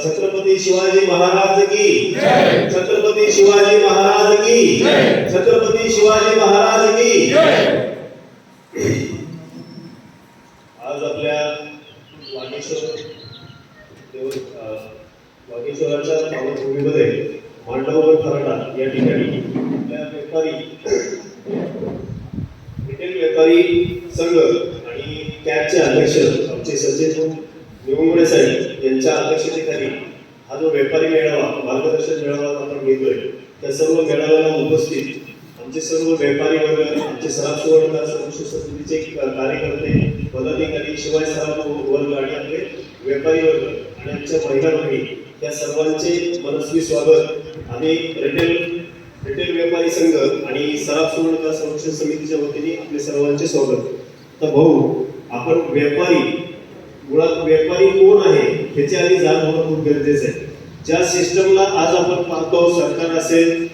छत्रपती शिवाजी महाराज की छत्रपती शिवाजी महाराज की छत्रपती शिवाजी महाराज की आज आपल्या वागेश्वर वागेश्वराच्या पावनभूमीमध्ये मांडव खराडा या ठिकाणी आपल्या व्यापारी रिटेल व्यापारी संघ आणि कॅबचे अध्यक्ष आमचे सचिन निवंगडे साहेब यांच्या अध्यक्षतेखाली हा जो व्यापारी मेळावा मार्गदर्शन मेळावा आपण घेतोय त्या सर्व मेळाव्याला उपस्थित आमचे सर्व व्यापारी वर्ग आमचे सराफ सुवर्ण संरक्षण समितीचे कार्यकर्ते पदाधिकारी शिवाय सराफ वर्ग आणि आपले व्यापारी वर्ग आणि आमच्या महिला भगिनी या सर्वांचे मनस्वी स्वागत. आम्ही रिटेल रिटेल व्यापारी संघ आणि सराफ सुवर्णता संरक्षण समितीच्या वतीने आपले सर्वांचे स्वागत. तर भाऊ आपण व्यापारी मुळात व्यापारी कोण आहे ह्याची आधी जाण होणं खूप गरजेचं आहे. ज्या सिस्टमला आज आपण पाहतो सरकार असेल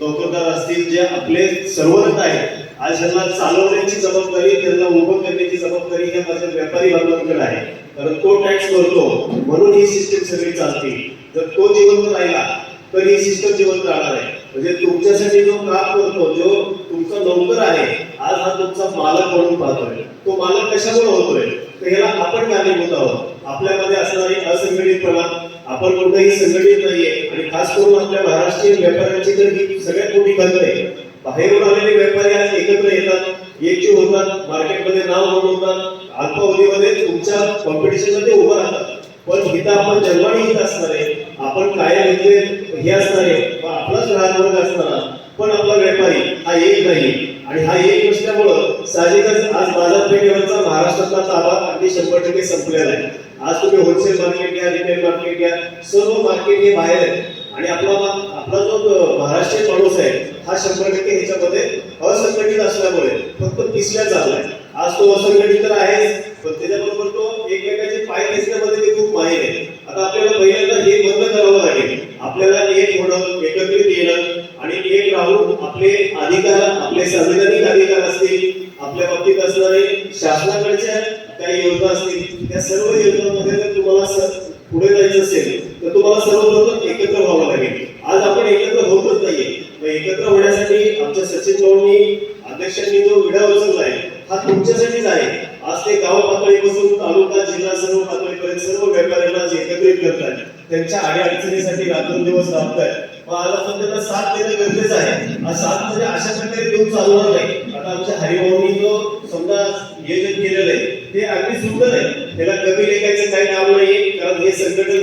नोकरदार असतील जे आपले सर्वरत आहेत आज ह्याला चालवण्याची जबाबदारी त्यांना उभं करण्याची जबाबदारी ह्या माझ्या व्यापारी बांधवांकडे आहे. कारण तो टॅक्स भरतो म्हणून ही सिस्टम सगळी चालते. जर तो जिवंत राहिला तर ही सिस्टम जिवंत राहणार आहे. म्हणजे तुमच्यासाठी जो काम करतो जो तुमचा नोकर आहे आज हा तुमचा मालक म्हणून पाहतोय. तो मालक कशामुळे होतोय? तर ह्याला आपण कारणीभूत आहोत. आपल्यामध्ये असणारी असंघटितपणा आपण कुठेही संघटित नाहीये. आणि खास करून आपल्या महाराष्ट्रीयन व्यापाऱ्यांची तर ही सगळ्यात मोठी खंत आहे. बाहेरून आलेले व्यापारी आज एकत्र येतात. एकजीव होतात. मार्केटमध्ये नाव नोंदवतात. अल्पावधीमध्ये तुमच्या कॉम्पिटिशनमध्ये उभं राहतात. पण हिथं आपण जन्माने हित असणार. आहे आपण काय घेतले हे असणार. आहे आपलाच ग्राहक वर्ग असणारा. पण आपला व्यापारी हा एक नाही. आणि हा एक नसल्यामुळं साहजिकच आज बाजारपेठेवरचा महाराष्ट्रातला ताबा अगदी शंभर टक्के संपलेला आहे. आज तुम्ही होलसेल मार्केट घ्या रिटेल मार्केट घ्या सर्व मार्केट हे बाहेर आहे आणि आपला आपला जो महाराष्ट्रीय महाराष्ट्रीयन माणूस आहे हा शंभर टक्के ह्याच्यामध्ये असंघटित असल्यामुळे फक्त पिसल्या चाललाय आज तो असंघटित तर आहेच पण त्याच्याबरोबर तो एकमेकाचे पाय खेचण्यामध्ये ते खूप माहीर आहे. आता आपल्याला पहिल्या हे बंद करावं लागेल आपल्याला एक होणं एकत्रित येणं आणि एक राहून आपले अधिकार आपले संविधानिक अधिकार असतील आपल्या बाबतीत असणारे शासनाकडच्या काही योजना असतील त्या सर्व योजनांमध्ये जर तुम्हाला पुढे जायचं असेल तर तुम्हाला सर्वप्रथम एकत्र व्हावं लागेल. आज आपण एकत्र होतच नाहीये. एकत्र होण्यासाठी आमच्या सचिन भाऊंनी अध्यक्षांनी जो विडा उचललाय हा तुमच्यासाठीच आहे. आज ते गाव पातळीपासून तालुका जिल्हा सर्व पातळीपर्यंत सर्व व्यापाऱ्यांना जे एकत्रित करतात. त्यांच्या आडी अडचणीसाठी रात्रंदिवस राबतायत आहेत आला पण त्यांना साथ देणं गरजेचं आहे. आज साथ म्हणजे अशा प्रकारे देऊन चालणार नाही आता आमच्या हरिभाऊनी जो समजा नियोजन केलेलं आहे ते अगदी सुंदर आहे. त्याला कमी लेखायचं काही काम नाही कारण हे संघटन